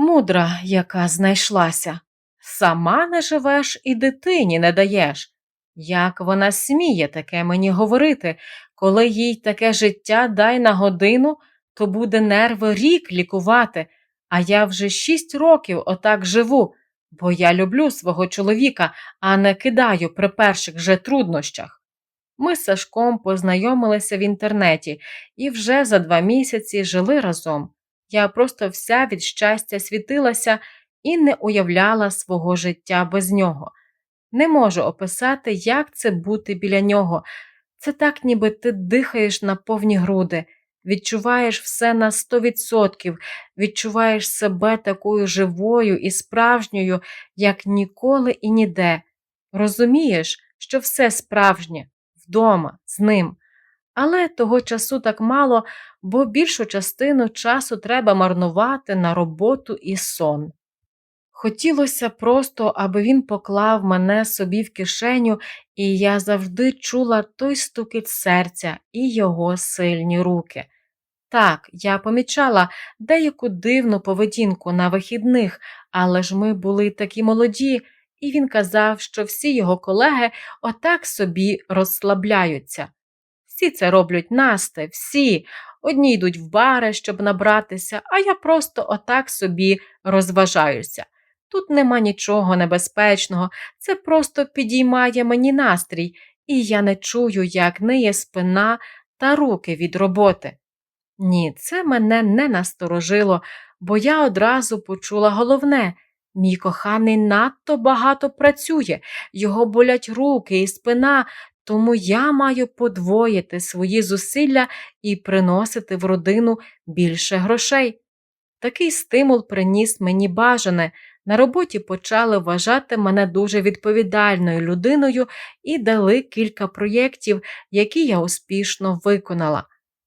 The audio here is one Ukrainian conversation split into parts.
Мудра, яка знайшлася. Сама не живеш і дитині не даєш. Як вона сміє таке мені говорити, коли їй таке життя дай на годину, то буде нерви рік лікувати, а я вже шість років отак живу, бо я люблю свого чоловіка, а не кидаю при перших же труднощах. Ми з Сашком познайомилися в інтернеті і вже за два місяці жили разом. Я просто вся від щастя світилася і не уявляла свого життя без нього. Не можу описати, як це бути біля нього. Це так, ніби ти дихаєш на повні груди, відчуваєш все на сто відсотків, відчуваєш себе такою живою і справжньою, як ніколи і ніде. Розумієш, що все справжнє вдома, з ним. Але того часу так мало, бо більшу частину часу треба марнувати на роботу і сон. Хотілося просто, аби він поклав мене собі в кишеню, і я завжди чула той стукіт серця і його сильні руки. Так, я помічала деяку дивну поведінку на вихідних, але ж ми були такі молоді, і він казав, що всі його колеги отак собі розслабляються. Всі це роблять Насте, всі. Одні йдуть в бари, щоб набратися, а я просто отак собі розважаюся. Тут нема нічого небезпечного, це просто підіймає мені настрій, і я не чую, як ниє спина та руки від роботи. Ні, це мене не насторожило, бо я одразу почула головне мій коханий надто багато працює, його болять руки і спина, тому я маю подвоїти свої зусилля і приносити в родину більше грошей. Такий стимул приніс мені бажане. На роботі почали вважати мене дуже відповідальною людиною і дали кілька проєктів, які я успішно виконала.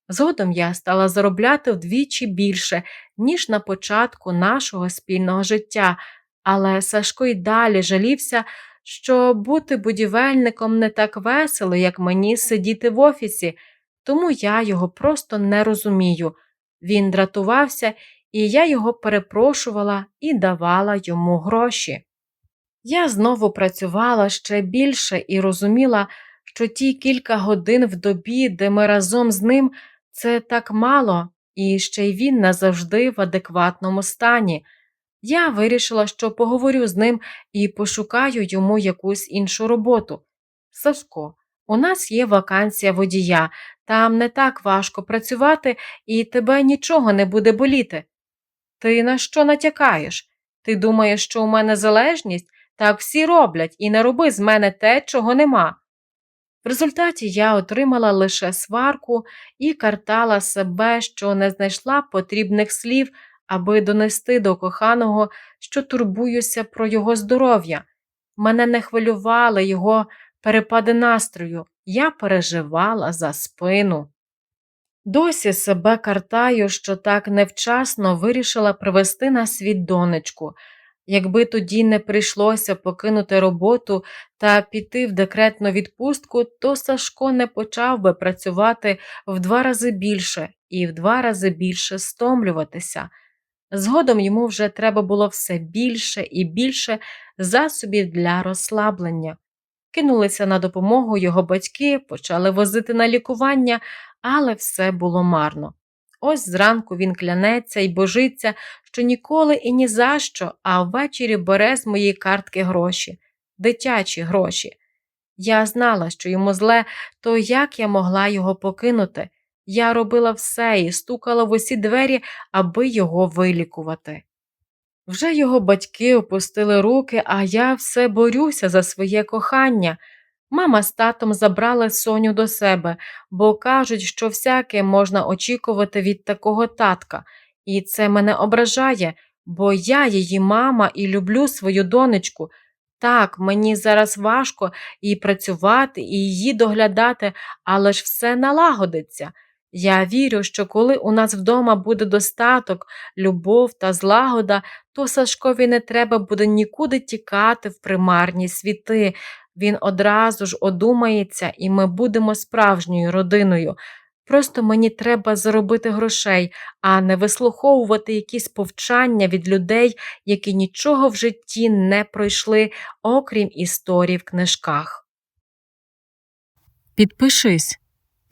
Згодом я стала заробляти вдвічі більше, ніж на початку нашого спільного життя, але Сашко й далі жалівся, що бути будівельником не так весело, як мені сидіти в офісі, тому я його просто не розумію. Він дратувався і я його перепрошувала і давала йому гроші. Я знову працювала ще більше і розуміла, що ті кілька годин в добі, де ми разом з ним, це так мало, і ще й він назавжди в адекватному стані. Я вирішила, що поговорю з ним і пошукаю йому якусь іншу роботу. Сашко, у нас є вакансія водія, там не так важко працювати, і тебе нічого не буде боліти. Ти на що натякаєш? Ти думаєш, що у мене залежність? Так всі роблять, і не роби з мене те, чого нема. В результаті я отримала лише сварку і картала себе, що не знайшла потрібних слів, аби донести до коханого, що турбуюся про його здоров'я. Мене не хвилювали його перепади настрою, я переживала за спину. Досі себе картаю, що так невчасно вирішила привести на світ донечку. Якби тоді не прийшлося покинути роботу та піти в декретну відпустку, то Сашко не почав би працювати в два рази більше і в два рази більше стомлюватися. Згодом йому вже треба було все більше і більше засобів для розслаблення. Кинулися на допомогу його батьки, почали возити на лікування, але все було марно. Ось зранку він клянеться і божиться, що ніколи і ні за що, а ввечері бере з моєї картки гроші, дитячі гроші. Я знала, що йому зле, то як я могла його покинути? Я робила все і стукала в усі двері, аби його вилікувати. Вже його батьки опустили руки, а я все борюся за своє кохання. Мама з татом забрали Соню до себе, бо кажуть, що всяке можна очікувати від такого татка, і це мене ображає, бо я її мама і люблю свою донечку. Так, мені зараз важко і працювати, і її доглядати, але ж все налагодиться. Я вірю, що коли у нас вдома буде достаток, любов та злагода, то Сашкові не треба буде нікуди тікати в примарні світи. Він одразу ж одумається, і ми будемо справжньою родиною. Просто мені треба заробити грошей, а не вислуховувати якісь повчання від людей, які нічого в житті не пройшли, окрім історій в книжках. Підпишись,